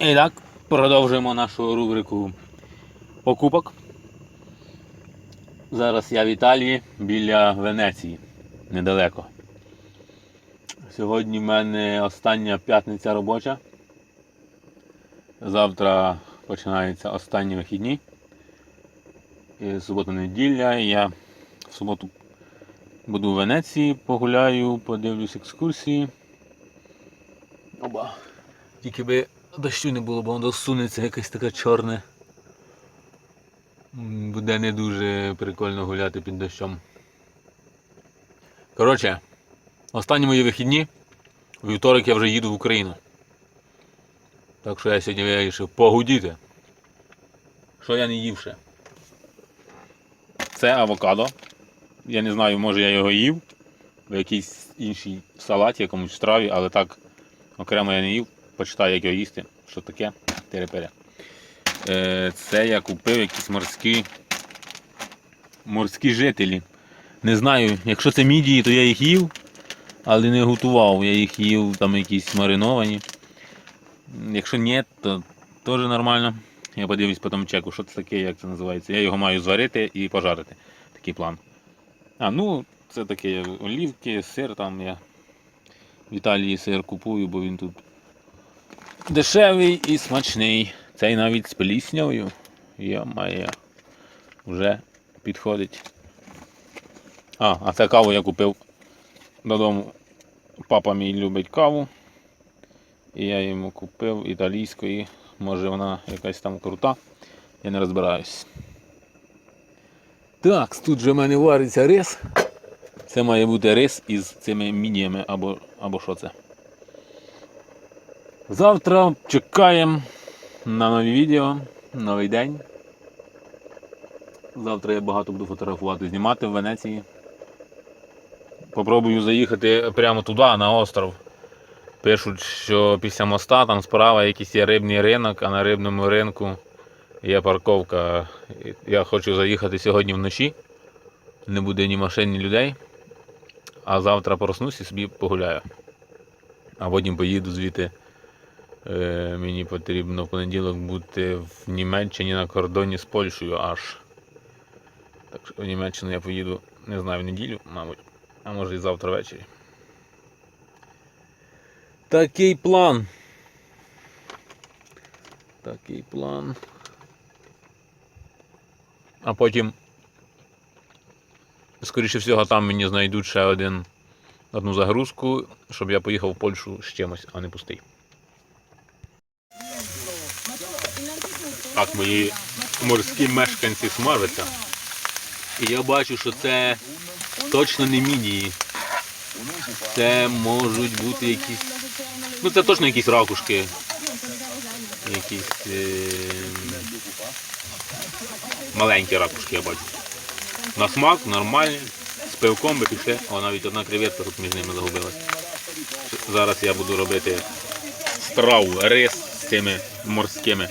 І так, продовжуємо нашу рубрику покупок. Зараз я в Італії біля Венеції, недалеко. Сьогодні в мене остання п'ятниця робоча. Завтра починаються останні вихідні. І субота неділя. І я в суботу буду в Венеції, погуляю, подивлюсь екскурсії. Оба. Тільки би дощу не було, бо воно сунеться якесь таке чорне. Буде не дуже прикольно гуляти під дощом. Коротше, останні мої вихідні. Вівторок я вже їду в Україну. Так що я сьогодні вирішив погудіти. Що я не їв ще? Це авокадо. Я не знаю, може я його їв в якійсь іншій салаті, якомусь страві, але так окремо я не їв. Почитаю, як його їсти. Що таке? Терепере. Е, це я купив якісь морські морські жителі. Не знаю, якщо це мідії, то я їх їв, але не готував. Я їх їв там якісь мариновані. Якщо ні, то теж нормально. Я подивлюсь потім чеку, що це таке, як це називається. Я його маю зварити і пожарити. Такий план. А, ну, це таке олівки, сир там я в Італії сир купую, бо він тут дешевий і смачний. Цей навіть з пліснявою. Йо-моє. Вже підходить. А, а це каву я купив додому. Папа мій любить каву. І я йому купив італійської. Може вона якась там крута. Я не розбираюсь. Так, тут же в мене вариться рис. Це має бути рис із цими мініями або, або що це. Завтра чекаємо на нові відео, новий день. Завтра я багато буду фотографувати, знімати в Венеції. Попробую заїхати прямо туди, на остров. Пишуть, що після моста там справа якийсь є рибний ринок, а на рибному ринку є парковка. Я хочу заїхати сьогодні вночі. Не буде ні машин, ні людей. А завтра проснусь і собі погуляю. А потім поїду звідти. Е, мені потрібно в понеділок бути в Німеччині на кордоні з Польщею аж. Так що в Німеччину я поїду, не знаю, в неділю, мабуть, а може і завтра ввечері. Такий план. Такий план. А потім, скоріше всього, там мені знайдуть ще один, одну загрузку, щоб я поїхав в Польщу з чимось, а не пустий. Так, мої морські мешканці смажаться. І я бачу, що це точно не мідії. Це можуть бути якісь. Ну це точно якісь ракушки. Якісь е... маленькі ракушки я бачу. На смак нормальні, з пивком би пішли. О, навіть одна креветка тут між ними загубилась. Зараз я буду робити страву, рис з цими морськими